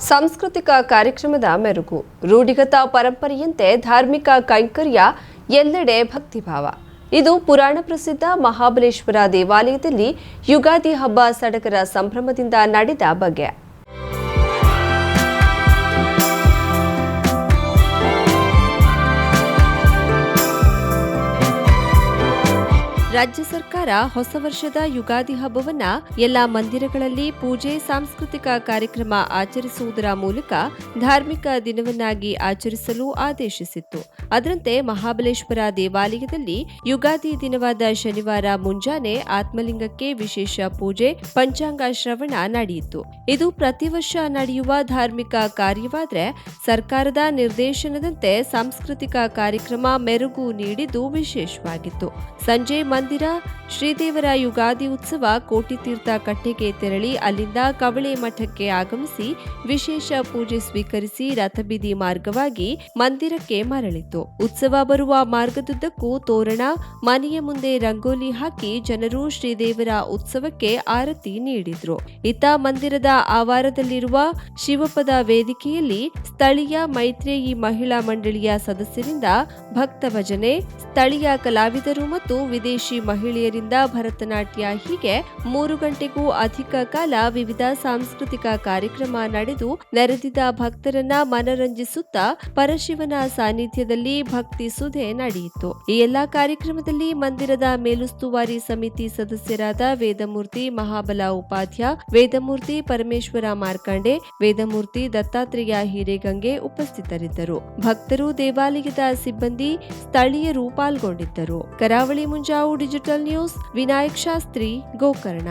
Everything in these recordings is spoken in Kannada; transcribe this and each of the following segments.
ಸಾಂಸ್ಕೃತಿಕ ಕಾರ್ಯಕ್ರಮದ ಮೆರುಗು, ರೂಢಿಗತ ಪರಂಪರೆಯಂತೆ ಧಾರ್ಮಿಕ ಕೈಂಕರ್ಯ, ಎಲ್ಲೆಡೆ ಭಕ್ತಿಭಾವ. ಇದು ಪುರಾಣ ಪ್ರಸಿದ್ಧ ಮಹಾಬಲೇಶ್ವರ ದೇವಾಲಯದಲ್ಲಿ ಯುಗಾದಿ ಹಬ್ಬ ಸಡಗರ ಸಂಭ್ರಮದಿಂದ ನಡೆದ ಬಗೆ. ರಾಜ್ಯ ಸರ್ಕಾರ ಹೊಸ ವರ್ಷದ ಯುಗಾದಿ ಹಬ್ಬವನ್ನ ಎಲ್ಲಾ ಮಂದಿರಗಳಲ್ಲಿ ಪೂಜೆ, ಸಾಂಸ್ಕೃತಿಕ ಕಾರ್ಯಕ್ರಮ ಆಚರಿಸುವುದರ ಮೂಲಕ ಧಾರ್ಮಿಕ ದಿನವನ್ನಾಗಿ ಆಚರಿಸಲು ಆದೇಶಿಸಿತ್ತು. ಅದರಂತೆ ಮಹಾಬಲೇಶ್ವರ ದೇವಾಲಯದಲ್ಲಿ ಯುಗಾದಿ ದಿನವಾದ ಶನಿವಾರ ಮುಂಜಾನೆ ಆತ್ಮಲಿಂಗಕ್ಕೆ ವಿಶೇಷ ಪೂಜೆ, ಪಂಚಾಂಗ ಶ್ರವಣ ನಡೆಯಿತು. ಇದು ಪ್ರತಿ ವರ್ಷ ನಡೆಯುವ ಧಾರ್ಮಿಕ ಕಾರ್ಯವಾದರೆ ಸರ್ಕಾರದ ನಿರ್ದೇಶನದಂತೆ ಸಾಂಸ್ಕೃತಿಕ ಕಾರ್ಯಕ್ರಮ ಮೆರುಗು ನೀಡಿದ್ದು ವಿಶೇಷವಾಗಿತ್ತು. ಸಂಜೆ ಮಂದಿರ ಶ್ರೀದೇವರ ಯುಗಾದಿ ಉತ್ಸವ ಕೋಟಿತೀರ್ಥ ಕಟ್ಟೆಗೆ ತೆರಳಿ ಅಲ್ಲಿಂದ ಕವಳೆ ಮಠಕ್ಕೆ ಆಗಮಿಸಿ ವಿಶೇಷ ಪೂಜೆ ಸ್ವೀಕರಿಸಿ ರಥಬೀದಿ ಮಾರ್ಗವಾಗಿ ಮಂದಿರಕ್ಕೆ ಮರಳಿತು. ಉತ್ಸವ ಬರುವ ಮಾರ್ಗದುದ್ದಕ್ಕೂ ತೋರಣ, ಮನೆಯ ಮುಂದೆ ರಂಗೋಲಿ ಹಾಕಿ ಜನರು ಶ್ರೀದೇವರ ಉತ್ಸವಕ್ಕೆ ಆರತಿ ನೀಡಿದ್ರು. ಇತ್ತ ಮಂದಿರದ ಆವಾರದಲ್ಲಿರುವ ಶಿವಪದ ವೇದಿಕೆಯಲ್ಲಿ ಸ್ಥಳೀಯ ಮೈತ್ರೇಯಿ ಮಹಿಳಾ ಮಂಡಳಿಯ ಸದಸ್ಯರಿಂದ ಭಕ್ತ ಭಜನೆ ಸ್ಥಳೀಯ ಕಲಾವಿದರು ಮತ್ತು ವಿದೇಶಿ ಮಹಿಳೆಯರಿಂದ ಭರತನಾಟ್ಯ ಹೀಗೆ ಮೂರು ಗಂಟೆಗೂ ಅಧಿಕ ಕಾಲ ವಿವಿಧ ಸಾಂಸ್ಕೃತಿಕ ಕಾರ್ಯಕ್ರಮ ನಡೆದು ನೆರೆದಿದ್ದ ಭಕ್ತರನ್ನ ಮನರಂಜಿಸುತ್ತಾ ಪರಶಿವನ ಸಾನ್ನಿಧ್ಯದಲ್ಲಿ ಭಕ್ತಿ ಸುಧೆ ನಡೆಯಿತು. ಈ ಎಲ್ಲಾ ಕಾರ್ಯಕ್ರಮದಲ್ಲಿ ಮಂದಿರದ ಮೇಲುಸ್ತುವಾರಿ ಸಮಿತಿ ಸದಸ್ಯರಾದ ವೇದಮೂರ್ತಿ ಮಹಾಬಲ ಉಪಾಧ್ಯ, ವೇದಮೂರ್ತಿ ಪರಮೇಶ್ವರ ಮಾರ್ಕಂಡೆ, ವೇದಮೂರ್ತಿ ದತ್ತಾತ್ರೇಯ ಹಿರೇಗಂಗೆ ಉಪಸ್ಥಿತರಿದ್ದರು. ಭಕ್ತರು ದೇವಾಲಯದ ಸಿಬ್ಬಂದಿ ಸ್ಥಳೀಯರು ಪಾಲ್ಗೊಂಡಿದ್ದರು. Karavali Munjavu digital news, Vinayak Shastri, Gokarna.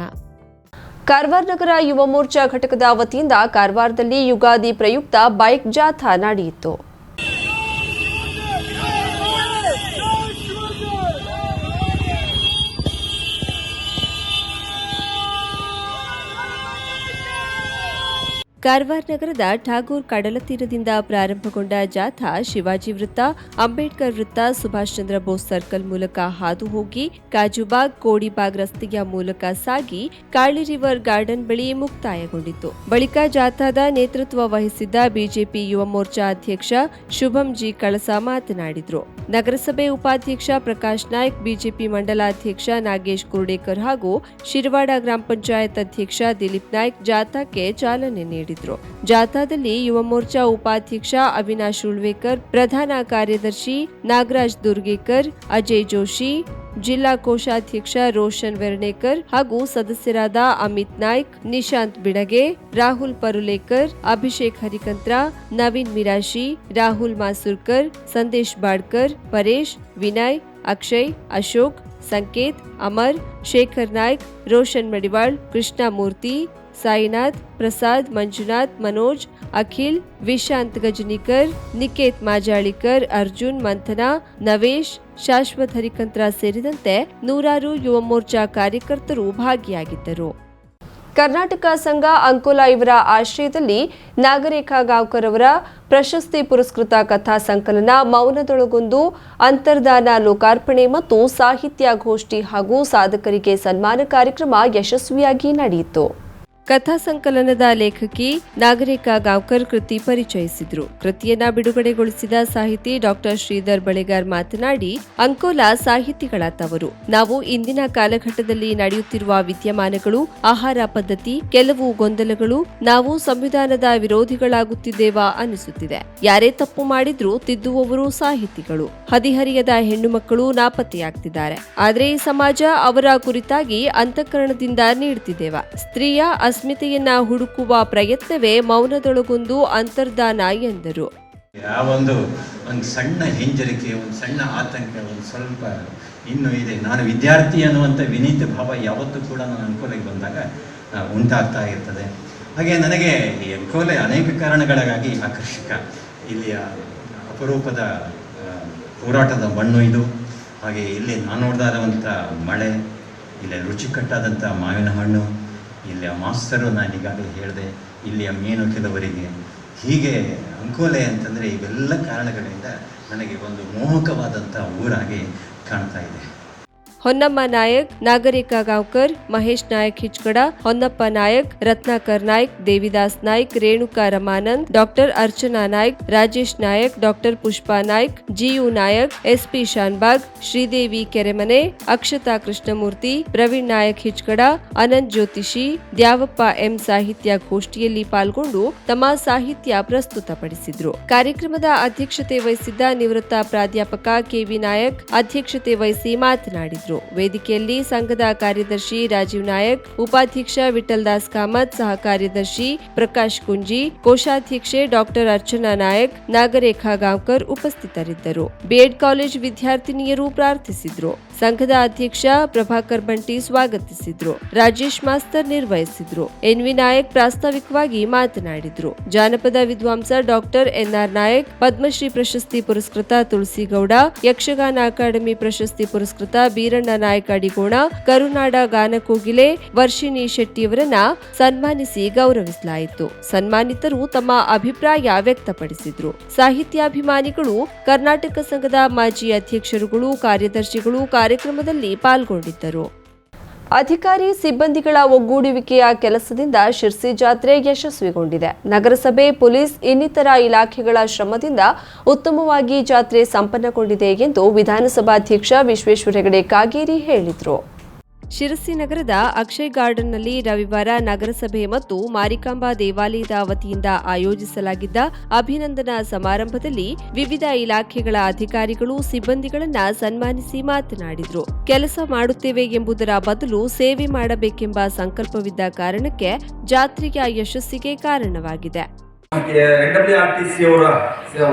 Karwar ನಗರ ಯುವ ಮೋರ್ಚಾ ಘಟಕದ ವತಿಯಿಂದ ಕಾರವಾರದಲ್ಲಿ ಯುಗಾದಿ ಪ್ರಯುಕ್ತ ಬೈಕ್ ಜಾಥಾ ನಡೆಯಿತು. ಕಾರವಾರ ನಗರದ ಠಾಗೂರ್ ಕಡಲ ತೀರದಿಂದ ಪ್ರಾರಂಭಗೊಂಡ ಜಾಥಾ ಶಿವಾಜಿ ವೃತ್ತ, ಅಂಬೇಡ್ಕರ್ ವೃತ್ತ, ಸುಭಾಷ್ ಚಂದ್ರ ಬೋಸ್ ಸರ್ಕಲ್ ಮೂಲಕ ಹಾದು ಹೋಗಿ ಕಾಜುಬಾಗ್, ಕೋಡಿಬಾಗ್ ರಸ್ತೆಯ ಮೂಲಕ ಸಾಗಿ ಕಾಳಿ ರಿವರ್ ಗಾರ್ಡನ್ ಬಳಿ ಮುಕ್ತಾಯಗೊಂಡಿತು ಬಳಿಕ ಜಾಥಾದ ನೇತೃತ್ವ ವಹಿಸಿದ್ದ ಬಿಜೆಪಿ ಯುವ ಮೋರ್ಚಾ ಅಧ್ಯಕ್ಷ ಶುಭಂ ಜಿ ಕಳಸ ಮಾತನಾಡಿದರು. ನಗರಸಭೆ ಉಪಾಧ್ಯಕ್ಷ ಪ್ರಕಾಶ್ ನಾಯ್ಕ್, ಬಿಜೆಪಿ ಮಂಡಲಾಧ್ಯಕ್ಷ ನಾಗೇಶ್ ಕುರ್ಡೇಕರ್ ಹಾಗೂ ಶಿರವಾಡ ಗ್ರಾಮ ಪಂಚಾಯತ್ ಅಧ್ಯಕ್ಷ ದಿಲೀಪ್ ನಾಯ್ಕ್ ಜಾಥಾಕ್ಕೆ ಚಾಲನೆ ನೀಡಿದ್ರು. ಜಾಥಾದಲ್ಲಿ ಯುವ ಮೋರ್ಚಾ ಉಪಾಧ್ಯಕ್ಷ ಅವಿನಾಶ್ ಉಳ್ವೇಕರ್, ಪ್ರಧಾನ ಕಾರ್ಯದರ್ಶಿ ನಾಗರಾಜ್ ದುರ್ಗೇಕರ್, ಅಜಯ್ ಜೋಶಿ, ಜಿಲ್ಲಾ ಕೋಶಾಧ್ಯಕ್ಷ ರೋಷನ್ ವೆರ್ಣೇಕರ್ ಹಾಗೂ ಸದಸ್ಯರಾದ ಅಮಿತ್ ನಾಯ್ಕ್, ನಿಶಾಂತ್ ಬಿಡಗೆ, ರಾಹುಲ್ ಪರುಲೇಕರ್, ಅಭಿಷೇಕ್ ಹರಿಕಂತ್ರ, ನವೀನ್ ಮಿರಾಶಿ, ರಾಹುಲ್ ಮಾಸೂರ್ಕರ್, ಸಂದೇಶ್ ಬಾಡ್ಕರ್, ಪರೇಶ್, ವಿನಯ್, ಅಕ್ಷಯ್, ಅಶೋಕ್, ಸಂಕೇತ್, ಅಮರ್, ಶೇಖರ್ ನಾಯ್ಕ್, ರೋಷನ್ ಮಡಿವಾಳ್, ಕೃಷ್ಣಮೂರ್ತಿ ಸಾಯಿನಾಥ್, ಪ್ರಸಾದ್, ಮಂಜುನಾಥ್, ಮನೋಜ್, ಅಖಿಲ್, ವಿಶಾಂತ್ ಗಜನಿಕರ್, ನಿಕೇತ್ ಮಾಜಾಳಿಕರ್, ಅರ್ಜುನ್, ಮಂಥನ, ನವೇಶ್, ಶಾಶ್ವತ್ ಹರಿಕಂತ್ರ ಸೇರಿದಂತೆ ನೂರಾರು ಯುವ ಮೋರ್ಚಾ ಕಾರ್ಯಕರ್ತರು ಭಾಗಿಯಾಗಿದ್ದರು. ಕರ್ನಾಟಕ ಸಂಘ ಅಂಕೋಲಾ ಇವರ ಆಶ್ರಯದಲ್ಲಿ ನಾಗರೇಖಾ ಗಾವ್ಕರ್ ಅವರ ಪ್ರಶಸ್ತಿ ಪುರಸ್ಕೃತ ಕಥಾ ಸಂಕಲನ ಮೌನದೊಳಗೊಂದು, ಅಂತರ್ದಾನ ಲೋಕಾರ್ಪಣೆ ಮತ್ತು ಸಾಹಿತ್ಯ ಗೋಷ್ಠಿ ಹಾಗೂ ಸಾಧಕರಿಗೆ ಸನ್ಮಾನ ಕಾರ್ಯಕ್ರಮ ಯಶಸ್ವಿಯಾಗಿ ನಡೆಯಿತು. ಕಥಾ ಸಂಕಲನದ ಲೇಖಕಿ ನಾಗರಿಕ ಗಾಂವ್ಕರ್ ಕೃತಿ ಪರಿಚಯಿಸಿದ್ರು. ಕೃತಿಯನ್ನ ಬಿಡುಗಡೆಗೊಳಿಸಿದ ಸಾಹಿತಿ ಡಾಕ್ಟರ್ ಶ್ರೀಧರ್ ಬಳೆಗಾರ್ ಮಾತನಾಡಿ, ಅಂಕೋಲಾ ಸಾಹಿತಿಗಳ ತವರು ನಾವು ಇಂದಿನ ಕಾಲಘಟ್ಟದಲ್ಲಿ ನಡೆಯುತ್ತಿರುವ ವಿದ್ಯಮಾನಗಳು, ಆಹಾರ ಪದ್ಧತಿ, ಕೆಲವು ಗೊಂದಲಗಳು, ನಾವು ಸಂವಿಧಾನದ ವಿರೋಧಿಗಳಾಗುತ್ತಿದ್ದೇವಾ ಅನಿಸುತ್ತಿದೆ ಯಾರೇ ತಪ್ಪು ಮಾಡಿದ್ರೂ ತಿದ್ದುವವರು ಸಾಹಿತಿಗಳು. ಹದಿಹರಿಯದ ಹೆಣ್ಣು ಮಕ್ಕಳು ನಾಪತ್ತೆಯಾಗ್ತಿದ್ದಾರೆ. ಆದ್ರೆ ಈ ಸಮಾಜ ಅವರ ಕುರಿತಾಗಿ ಅಂತಃಕರಣದಿಂದ ನೀಡುತ್ತಿದ್ದೇವಾ ಸ್ತ್ರೀಯ ಅಸ್ಮಿತೆಯನ್ನ ಹುಡುಕುವ ಪ್ರಯತ್ನವೇ ಮೌನದೊಳಗೊಂದು ಅಂತರ್ಧಾನ ಎಂದರು. ಆ ಒಂದು ಒಂದು ಸಣ್ಣ ಹಿಂಜರಿಕೆ, ಒಂದು ಸಣ್ಣ ಆತಂಕ, ಒಂದು ಸ್ವಲ್ಪ ಇನ್ನೂ ಇದೆ. ನಾನು ವಿದ್ಯಾರ್ಥಿ ಅನ್ನುವಂಥ ವಿನೀತ ಭಾವ ಯಾವತ್ತೂ ಕೂಡ ನನ್ನ ಅನುಕೂಲಕ್ಕೆ ಬಂದಾಗ ಉಂಟಾಗ್ತಾ ಇರ್ತದೆ. ಹಾಗೆ ನನಗೆ ಈ ಅನುಕೂಲ ಅನೇಕ ಕಾರಣಗಳಿಗಾಗಿ ಆಕರ್ಷಕ. ಇಲ್ಲಿಯ ಅಪರೂಪದ ಹೋರಾಟದ ಮಣ್ಣು ಇದು. ಹಾಗೆ ಇಲ್ಲಿ ನಾನು ನೋಡ್ದಾದಂಥ ಮಳೆ, ಇಲ್ಲಿ ರುಚಿಕಟ್ಟಾದಂಥ ಮಾವಿನ ಹಣ್ಣು ಇಲ್ಲಿಯ ಮಾಸ್ತರು ನಾನು ಈಗಾಗಲೇ ಹೇಳಿದೆ, ಇಲ್ಲಿಯ ಮೀನು ಕೆಲವರಿಗೆ ಹೀಗೆ ಅಂಕೋಲೆ ಅಂತಂದರೆ ಇವೆಲ್ಲ ಕಾರಣಗಳಿಂದ ನನಗೆ ಒಂದು ಮೋಹಕವಾದಂಥ ಊರಾಗಿ ಕಾಣ್ತಾ ಇದೆ. Honnamma Nayak, Nagarika Gaonkar, Mahesh Nayak Hichkad, Honnappa Nayak, Ratnakar Naik, Devidas Naik, Renuka Ramanand, doctor Archana Naik, Rajesh Nayak, doctor Pushpa Naik, GU Nayak, SP Shanbhag, Sridevi Keremane, Akshata Krishnamurthy, Praveen Nayak Hichkad, Anant Jyotishi, Dyavappa M ಸಾಹಿತ್ಯ ಗೋಷ್ಠಿಯಲ್ಲಿ ಪಾಲ್ಗೊಂಡು ತಮ್ಮ ಸಾಹಿತ್ಯ ಪ್ರಸ್ತುತಪಡಿಸಿದ್ರು. ಕಾರ್ಯಕ್ರಮದ ಅಧ್ಯಕ್ಷತೆ ವಹಿಸಿದ್ದ ನಿವೃತ್ತ ಪ್ರಾಧ್ಯಾಪಕ ಕೆವಿ ನಾಯಕ್ ಅಧ್ಯಕ್ಷತೆ ವಹಿಸಿ ಮಾತನಾಡಿದ್ರು. ವೇದಿಕೆಯಲ್ಲಿ ಸಂಘದ ಕಾರ್ಯದರ್ಶಿ ರಾಜೀವ್ ನಾಯಕ್, ಉಪಾಧ್ಯಕ್ಷ ವಿಠಲ್ ದಾಸ್ ಕಾಮತ್, ಸಹ ಕಾರ್ಯದರ್ಶಿ ಪ್ರಕಾಶ್ ಕುಂಜಿ, ಕೋಶಾಧ್ಯಕ್ಷೆ ಡಾಕ್ಟರ್ ಅರ್ಚನಾ ನಾಯಕ್, ನಾಗರೇಖಾ ಗಾಂವ್ಕರ್ ಉಪಸ್ಥಿತರಿದ್ದರು. ಬಿಎಡ್ ಕಾಲೇಜ್ ವಿದ್ಯಾರ್ಥಿನಿಯರು ಪ್ರಾರ್ಥಿಸಿದ್ರು. ಸಂಘದ ಅಧ್ಯಕ್ಷ ಪ್ರಭಾಕರ್ ಬಂಟಿ ಸ್ವಾಗತಿಸಿದ್ರು. ರಾಜೇಶ್ ಮಾಸ್ತರ್ ನಿರ್ವಹಿಸಿದ್ರು. ಎನ್ವಿ ನಾಯಕ್ ಪ್ರಾಸ್ತಾವಿಕವಾಗಿ ಮಾತನಾಡಿದ್ರು. ಜಾನಪದ ವಿದ್ವಾಂಸ ಡಾಕ್ಟರ್ ಎನ್ಆರ್ ನಾಯಕ್, ಪದ್ಮಶ್ರೀ ಪ್ರಶಸ್ತಿ ಪುರಸ್ಕೃತ ತುಳಸಿಗೌಡ, ಯಕ್ಷಗಾನ ಅಕಾಡೆಮಿ ಪ್ರಶಸ್ತಿ ಪುರಸ್ಕೃತ ಬೀರಣ್ಣ ನಾಯಕ್ ಅಡಿಗೋಣ, ಕರುನಾಡ ಗಾನಕೋಗಿಲೆ, ವರ್ಷಿಣಿ ಶೆಟ್ಟಿಯವರನ್ನ ಸನ್ಮಾನಿಸಿ ಗೌರವಿಸಲಾಯಿತು. ಸನ್ಮಾನಿತರು ತಮ್ಮ ಅಭಿಪ್ರಾಯ ವ್ಯಕ್ತಪಡಿಸಿದ್ರು. ಸಾಹಿತ್ಯಾಭಿಮಾನಿಗಳು, ಕರ್ನಾಟಕ ಸಂಘದ ಮಾಜಿ ಅಧ್ಯಕ್ಷರುಗಳು, ಕಾರ್ಯದರ್ಶಿಗಳು ಕಾರ್ಯಕ್ರಮದಲ್ಲಿ ಪಾಲ್ಗೊಂಡಿದ್ದರು. ಅಧಿಕಾರಿ ಸಿಬ್ಬಂದಿಗಳ ಒಗ್ಗೂಡುವಿಕೆಯ ಕೆಲಸದಿಂದ ಶಿರ್ಸಿ ಜಾತ್ರೆ ಯಶಸ್ವಿಗೊಂಡಿದೆ. ನಗರಸಭೆ, ಪೊಲೀಸ್, ಇನ್ನಿತರ ಇಲಾಖೆಗಳ ಶ್ರಮದಿಂದ ಉತ್ತಮವಾಗಿ ಜಾತ್ರೆ ಸಂಪನ್ನಗೊಂಡಿದೆ ಎಂದು ವಿಧಾನಸಭಾಧ್ಯಕ್ಷ ವಿಶ್ವೇಶ್ವರ ಹೆಗಡೆ ಕಾಗೇರಿ ಹೇಳಿದರು. ಶಿರಸಿ ನಗರದ ಅಕ್ಷಯ್ ಗಾರ್ಡನ್ನಲ್ಲಿ ರವಿವಾರ ನಗರಸಭೆ ಮತ್ತು ಮಾರಿಕಾಂಬಾ ದೇವಾಲಯದ ವತಿಯಿಂದ ಆಯೋಜಿಸಲಾಗಿದ್ದ ಅಭಿನಂದನಾ ಸಮಾರಂಭದಲ್ಲಿ ವಿವಿಧ ಇಲಾಖೆಗಳ ಅಧಿಕಾರಿಗಳು ಸಿಬ್ಬಂದಿಗಳನ್ನ ಸನ್ಮಾನಿಸಿ ಮಾತನಾಡಿದರು. ಕೆಲಸ ಮಾಡುತ್ತೇವೆ ಎಂಬುದರ ಬದಲು ಸೇವೆ ಮಾಡಬೇಕೆಂಬ ಸಂಕಲ್ಪವಿದ್ದ ಕಾರಣಕ್ಕೆ ಜಾತ್ರೆಯ ಯಶಸ್ಸಿಗೆ ಕಾರಣವಾಗಿದೆ.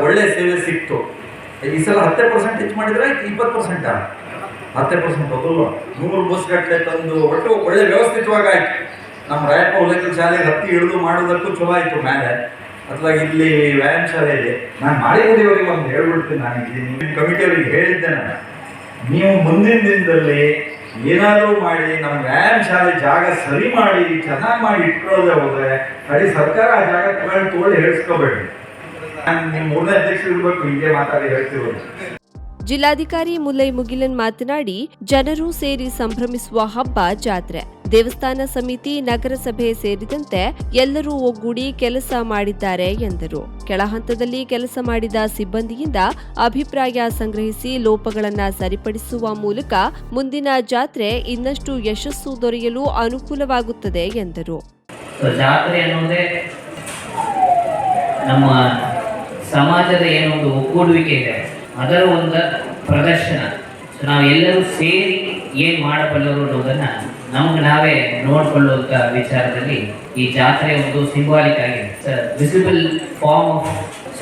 ಒಳ್ಳೆ ಸೇವೆ ಸಿಕ್ತು. ಈ ಸಲ ಹತ್ತೇ ಪರ್ಸೆಂಟ್ ಹೆಚ್ಚು ಮಾಡಿದ್ರೆ ಇಪ್ಪತ್ತು ಪರ್ಸೆಂಟ್ ಹತ್ತೇ ಪರ್ಸೆಂಟ್ ಬದಲು ನೂರು ಬಸ್ ಗಟ್ಟಲೆ ತಂದು ಒಟ್ಟು ಒಳ್ಳೆ ವ್ಯವಸ್ಥಿತವಾಗಿ ನಮ್ಮ ರಾಯಪ್ಪ ಉಲ್ಲೇಖ ಶಾಲೆಗೆ ಹತ್ತಿ ಹಿಡಿದು ಮಾಡೋದಕ್ಕೂ ಚಲೋ ಆಯಿತು ಮೇಲೆ ಅಥವಾ ಇಲ್ಲಿ ವ್ಯಾಯಾಮ ಶಾಲೆ ಇದೆ. ನಾನು ಮಾಳಿಗುಡಿಯವರಿಗೆ ಒಂದು ಹೇಳ್ಬಿಡ್ತೀನಿ, ನಾನು ಇಲ್ಲಿ ನಿಮ್ಮ ಕಮಿಟಿಯವರಿಗೆ ಹೇಳಿದ್ದೆ ನಾನು. ನೀವು ಮುಂದಿನ ದಿನದಲ್ಲಿ ಏನಾದರೂ ಮಾಡಿ, ನಮ್ಮ ವ್ಯಾಯಾಮ ಶಾಲೆ ಜಾಗ ಸರಿ ಮಾಡಿ, ಚೆನ್ನಾಗಿ ಮಾಡಿ ಇಟ್ಕೊಳ್ಳೋದೇ ಹೋದರೆ ಅಡಿ ಸರ್ಕಾರ ಆ ಜಾಗ ತಗೊಂಡು ತೋಳಿ ಹೇಳಿಸ್ಕೋಬೇಡಿ. ನಾನು ನಿಮ್ಮ ಮೂರನೇ ಅಧ್ಯಕ್ಷರು ಇರಬೇಕು, ಹೀಗೆ ಮಾತಾಡಿ ಹೇಳ್ತಿರೋದು. ಜಿಲ್ಲಾಧಿಕಾರಿ ಮುಲ್ಲೈ ಮುಗಿಲನ್ ಮಾತನಾಡಿ, ಜನರು ಸೇರಿ ಸಂಭ್ರಮಿಸುವ ಹಬ್ಬ ಜಾತ್ರೆ. ದೇವಸ್ಥಾನ ಸಮಿತಿ, ನಗರಸಭೆ ಸೇರಿದಂತೆ ಎಲ್ಲರೂ ಒಗ್ಗೂಡಿ ಕೆಲಸ ಮಾಡಿದ್ದಾರೆ ಎಂದರು. ಕೆಳಹಂತದಲ್ಲಿ ಕೆಲಸ ಮಾಡಿದ ಸಿಬ್ಬಂದಿಯಿಂದ ಅಭಿಪ್ರಾಯ ಸಂಗ್ರಹಿಸಿ ಲೋಪಗಳನ್ನು ಸರಿಪಡಿಸುವ ಮೂಲಕ ಮುಂದಿನ ಜಾತ್ರೆ ಇನ್ನಷ್ಟು ಯಶಸ್ಸು ದೊರೆಯಲು ಅನುಕೂಲವಾಗುತ್ತದೆ ಎಂದರು. ನಮ್ಮ ಸಮಾಜದ ಏನೊಂದು ಒಗ್ಗೂಡುವಿಕೆ ಇದೆ. ಅದರ ಒಂದು ಪ್ರದರ್ಶನ. ನಾವು ಎಲ್ಲರೂ ಸೇರಿ ಏನು ಮಾಡಬಲ್ಲರು ಅನ್ನೋದನ್ನು ನಮಗೆ ನಾವೇ ನೋಡ್ಕೊಳ್ಳುವಂಥ ವಿಚಾರದಲ್ಲಿ ಈ ಜಾತ್ರೆ ಒಂದು ಸಿಂಬಾಲಿಕ್ ಆಗಿದೆ. ವಿಸಿಬಲ್ ಫಾರ್ಮ್ ಆಫ್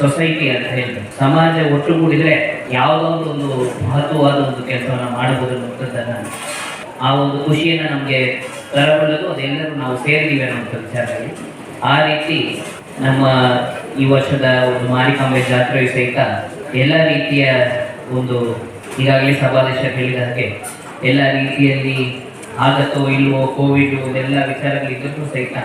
ಸೊಸೈಟಿ ಅಂತ ಹೇಳ್ತಾರೆ ಸಮಾಜ ಒಟ್ಟುಗೂಡಿದ್ರೆ ಯಾವುದೋ ಒಂದು ಮಹತ್ವವಾದ ಒಂದು ಕೆಲಸವನ್ನು ಮಾಡಬಹುದು ಅನ್ನೋದನ್ನು ಆ ಒಂದು ಖುಷಿಯನ್ನು ನಮಗೆ ತರಬಲ್ಲದು. ಅದೆಲ್ಲರೂ ನಾವು ಸೇರಿದ್ದೀವಿ ಅನ್ನೋಂಥ ವಿಚಾರದಲ್ಲಿ. ಆ ರೀತಿ ನಮ್ಮ ಈ ವರ್ಷದ ಒಂದು ಮಾರಿಕಾಂಬೆ ಜಾತ್ರೆಯು ಸಹಿತ ಎಲ್ಲ ರೀತಿಯ ಒಂದು ಈಗಾಗಲೇ ಸಭಾಧ್ಯಕ್ಷರು ಹೇಳಿದ ಎಲ್ಲ ರೀತಿಯಲ್ಲಿ ಆಗತ್ತೋ ಇಲ್ವೋ ಕೋವಿಡ್ ಎಲ್ಲ ವಿಚಾರಗಳಿದ್ದರೂ ಸಹಿತ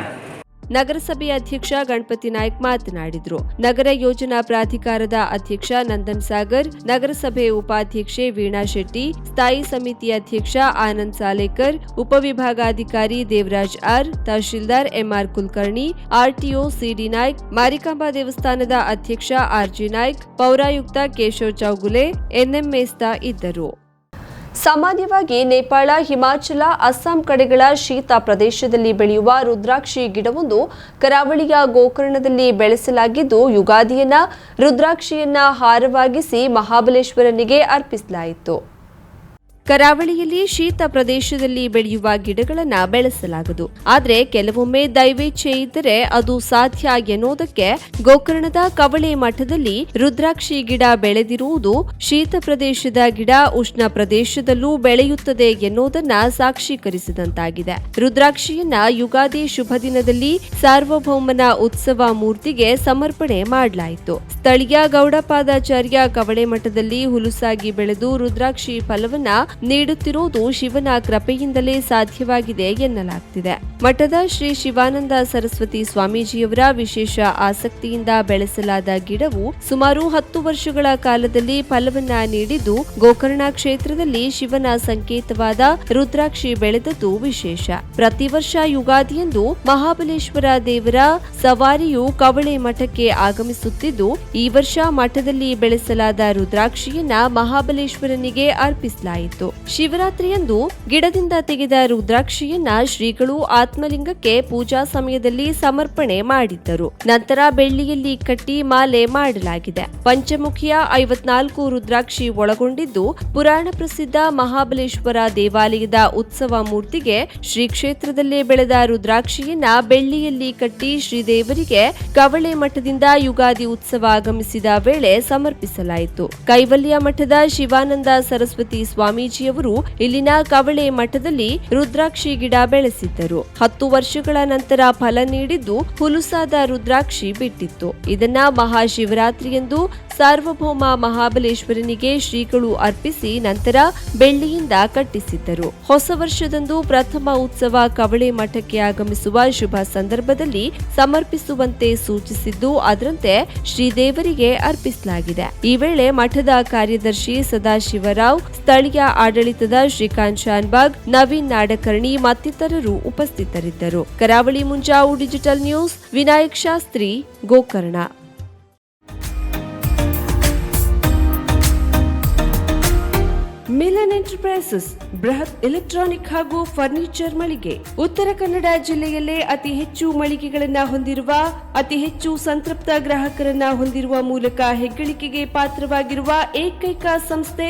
ನಗರಸಭೆ ಅಧ್ಯಕ್ಷ ಗಣಪತಿ ನಾಯ್ಕ್ ಮಾತನಾಡಿದರು. ನಗರ ಯೋಜನಾ ಪ್ರಾಧಿಕಾರದ ಅಧ್ಯಕ್ಷ ನಂದನ್ ಸಾಗರ್, ನಗರಸಭೆ ಉಪಾಧ್ಯಕ್ಷೆ ವೀಣಾ ಶೆಟ್ಟಿ, ಸ್ಥಾಯಿ ಸಮಿತಿ ಅಧ್ಯಕ್ಷ ಆನಂದ್ ಸಾಲೇಕರ್, ಉಪವಿಭಾಗಾಧಿಕಾರಿ Devaraj R, tahsildar MR Kulkarni, RTO CD Naik, Marikamba ದೇವಸ್ಥಾನದ ಅಧ್ಯಕ್ಷ ಆರ್ಜಿ ನಾಯ್ಕ್, ಪೌರಾಯುಕ್ತ ಕೇಶವ್ ಚೌಗುಲೆ ಎನ್ಎಂ ಮೇಸ್ತಾ ಇದ್ದರು. ಸಾಮಾನ್ಯವಾಗಿ ನೇಪಾಳ, ಹಿಮಾಚಲ, ಅಸ್ಸಾಂ ಕಡೆಗಳ ಶೀತ ಪ್ರದೇಶದಲ್ಲಿ ಬೆಳೆಯುವ ರುದ್ರಾಕ್ಷಿ ಗಿಡವೊಂದು ಕರಾವಳಿಯ ಗೋಕರ್ಣದಲ್ಲಿ ಬೆಳೆಸಲಾಗಿದ್ದು, ಯುಗಾದಿಯನ್ನ ರುದ್ರಾಕ್ಷಿಯನ್ನ ಹಾರವಾಗಿಸಿ ಮಹಾಬಲೇಶ್ವರನಿಗೆ ಅರ್ಪಿಸಲಾಯಿತು. ಕರಾವಳಿಯಲ್ಲಿ ಶೀತ ಪ್ರದೇಶದಲ್ಲಿ ಬೆಳೆಯುವ ಗಿಡಗಳನ್ನು ಬೆಳೆಸಲಾಗದು ಆದರೆ ಕೆಲವೊಮ್ಮೆ ದೈವೇಚ್ಛೆ ಇದ್ದರೆ ಅದು ಸಾಧ್ಯ ಎನ್ನುವುದಕ್ಕೆ ಗೋಕರ್ಣದ ಕವಳೆ ಮಠದಲ್ಲಿ ರುದ್ರಾಕ್ಷಿ ಗಿಡ ಬೆಳೆದಿರುವುದು ಶೀತ ಪ್ರದೇಶದ ಗಿಡ ಉಷ್ಣ ಪ್ರದೇಶದಲ್ಲೂ ಬೆಳೆಯುತ್ತದೆ ಎನ್ನುವುದನ್ನ ಸಾಕ್ಷೀಕರಿಸಿದಂತಾಗಿದೆ. ರುದ್ರಾಕ್ಷಿಯನ್ನ ಯುಗಾದಿ ಶುಭ ದಿನದಲ್ಲಿ ಸಾರ್ವಭೌಮನ ಉತ್ಸವ ಮೂರ್ತಿಗೆ ಸಮರ್ಪಣೆ ಮಾಡಲಾಯಿತು. ಸ್ಥಳೀಯ ಗೌಡಪಾದಾಚಾರ್ಯ ಕವಳೆ ಮಠದಲ್ಲಿ ಹುಲುಸಾಗಿ ಬೆಳೆದು ರುದ್ರಾಕ್ಷಿ ಫಲವನ್ನ ನೀಡುತ್ತಿರುವುದು ಶಿವನ ಕೃಪೆಯಿಂದಲೇ ಸಾಧ್ಯವಾಗಿದೆ ಎನ್ನಲಾಗ್ತಿದೆ. ಮಠದ ಶ್ರೀ ಶಿವಾನಂದ ಸರಸ್ವತಿ ಸ್ವಾಮೀಜಿಯವರ ವಿಶೇಷ ಆಸಕ್ತಿಯಿಂದ ಬೆಳೆಸಲಾದ ಗಿಡವು ಸುಮಾರು ಹತ್ತು ವರ್ಷಗಳ ಕಾಲದಲ್ಲಿ ಫಲವನ್ನ ನೀಡಿದ್ದು, ಗೋಕರ್ಣ ಕ್ಷೇತ್ರದಲ್ಲಿ ಶಿವನ ಸಂಕೇತವಾದ ರುದ್ರಾಕ್ಷಿ ಬೆಳೆದದ್ದು ವಿಶೇಷ. ಪ್ರತಿ ವರ್ಷ ಯುಗಾದಿಯಂದು ಮಹಾಬಲೇಶ್ವರ ದೇವರ ಸವಾರಿಯು ಕವಳೆ ಮಠಕ್ಕೆ ಆಗಮಿಸುತ್ತಿದ್ದು, ಈ ವರ್ಷ ಮಠದಲ್ಲಿ ಬೆಳೆಸಲಾದ ರುದ್ರಾಕ್ಷಿಯನ್ನ ಮಹಾಬಲೇಶ್ವರನಿಗೆ ಅರ್ಪಿಸಲಾಯಿತು. ಶಿವರಾತ್ರಿಯಂದು ಗಿಡದಿಂದ ತೆಗೆದ ರುದ್ರಾಕ್ಷಿಯನ್ನ ಶ್ರೀಗಳು ಆತ್ಮಲಿಂಗಕ್ಕೆ ಪೂಜಾ ಸಮಯದಲ್ಲಿ ಸಮರ್ಪಣೆ ಮಾಡಿದ್ದರು. ನಂತರ ಬೆಳ್ಳಿಯಲ್ಲಿ ಕಟ್ಟಿ ಮಾಲೆ ಮಾಡಲಾಗಿದೆ. ಪಂಚಮುಖಿಯ ಐವತ್ನಾಲ್ಕು ರುದ್ರಾಕ್ಷಿ ಒಳಗೊಂಡಿದ್ದು ಪುರಾಣ ಪ್ರಸಿದ್ಧ ಮಹಾಬಲೇಶ್ವರ ದೇವಾಲಯದ ಉತ್ಸವ ಮೂರ್ತಿಗೆ ಶ್ರೀ ಕ್ಷೇತ್ರದಲ್ಲೇ ಬೆಳೆದ ರುದ್ರಾಕ್ಷಿಯನ್ನ ಬೆಳ್ಳಿಯಲ್ಲಿ ಕಟ್ಟಿ ಶ್ರೀದೇವರಿಗೆ ಕವಳೆ ಮಠದಿಂದ ಯುಗಾದಿ ಉತ್ಸವ ಆಗಮಿಸಿದ ವೇಳೆ ಸಮರ್ಪಿಸಲಾಯಿತು. ಕೈವಲ್ಯ ಮಠದ ಶಿವಾನಂದ ಸರಸ್ವತಿ ಸ್ವಾಮೀಜಿಯವರು ಇಲ್ಲಿನ ಕವಳೆ ಮಠದಲ್ಲಿ ರುದ್ರಾಕ್ಷಿ ಗಿಡ ಬೆಳೆಸಿದ್ದರು. ಹತ್ತು ವರ್ಷಗಳ ನಂತರ ಫಲ ನೀಡಿದ್ದು ಹುಲುಸಾದ ರುದ್ರಾಕ್ಷಿ ಬಿಟ್ಟಿತ್ತು. ಇದನ್ನ ಮಹಾಶಿವರಾತ್ರಿಯಂದು ಸಾರ್ವಭೌಮ ಮಹಾಬಲೇಶ್ವರನಿಗೆ ಶ್ರೀಗಳು ಅರ್ಪಿಸಿ ನಂತರ ಬೆಳ್ಳಿಯಿಂದ ಕಟ್ಟಿಸಿದ್ದರು. ಹೊಸ ವರ್ಷದಂದು ಪ್ರಥಮ ಉತ್ಸವ ಕವಳೆ ಮಠಕ್ಕೆ ಆಗಮಿಸುವ ಶುಭ ಸಂದರ್ಭದಲ್ಲಿ ಸಮರ್ಪಿಸುವಂತೆ ಸೂಚಿಸಿದ್ದು, ಅದರಂತೆ ಶ್ರೀದೇವರಿಗೆ ಅರ್ಪಿಸಲಾಗಿದೆ. ಈ ವೇಳೆ ಮಠದ ಕಾರ್ಯದರ್ಶಿ ಸದಾಶಿವರಾವ್ ಸ್ಥಳೀಯ ಆಡಳಿತದ ಶ್ರೀಕಾಂತ್ ಶಾನ್ಬಾಗ್, ನವೀನ್ ನಾಡಕರ್ಣಿ ಮತ್ತಿತರರು ಉಪಸ್ಥಿತರಿದ್ದರು. Karavali Munjavu digital news, Vinayak Shastri, Gokarna. Milan enterprises, ಬೃಹತ್ ಎಲೆಕ್ಟ್ರಾನಿಕ್ ಹಾಗೂ ಫರ್ನಿಚರ್ ಮಳಿಗೆ. ಉತ್ತರ ಕನ್ನಡ ಜಿಲ್ಲೆಯಲ್ಲೇ ಅತಿ ಹೆಚ್ಚು ಮಳಿಗೆಗಳನ್ನು ಹೊಂದಿರುವ, ಅತಿ ಹೆಚ್ಚು ಸಂತೃಪ್ತ ಗ್ರಾಹಕರನ್ನ ಹೊಂದಿರುವ ಮೂಲಕ ಹೆಗ್ಗಳಿಕೆಗೆ ಪಾತ್ರವಾಗಿರುವ ಏಕೈಕ ಸಂಸ್ಥೆ